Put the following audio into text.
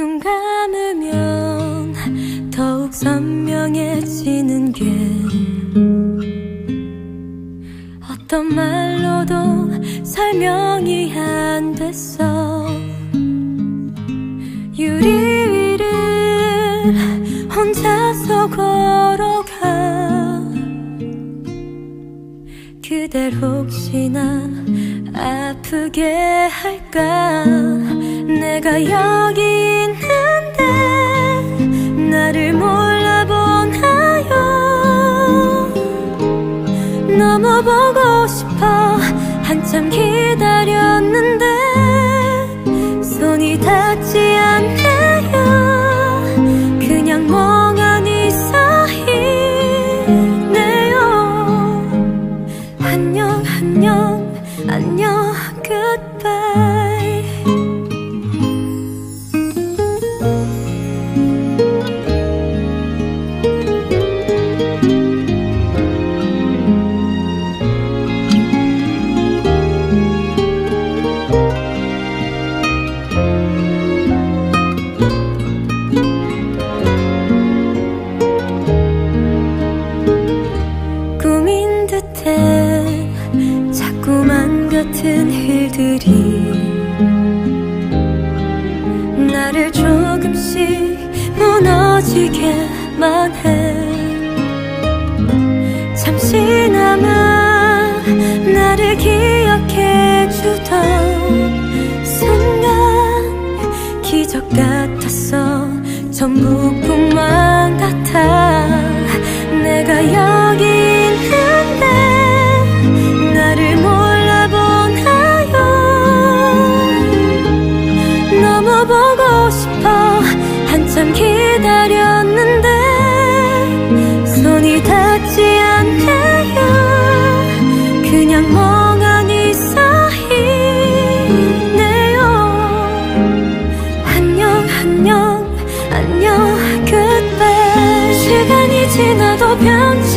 눈 감으면 더욱 선명해지는 게 어떤 말로도 설명이 안 됐어. 유리 위를 혼자서 걸어가. 그댈 혹시나 아프게 할까? 내가 여기 보고 싶어. 한참 기다렸는데 손이 닿지 않네요. 그냥 멍하니 서 있네요. 안녕 안녕 안녕 goodbye 꿈인 듯해 자꾸만 같은 일들이 나를 조금씩 무너지게만 해 것 같았어 전부 꿈만 같아. 내가 여기 있는데 나를 몰라보나요 넘어보고 싶어 한참 기다렸는데 손이 닿지 않네요. 그냥 멀 안녕 안녕 그때 시간이 지나도 변치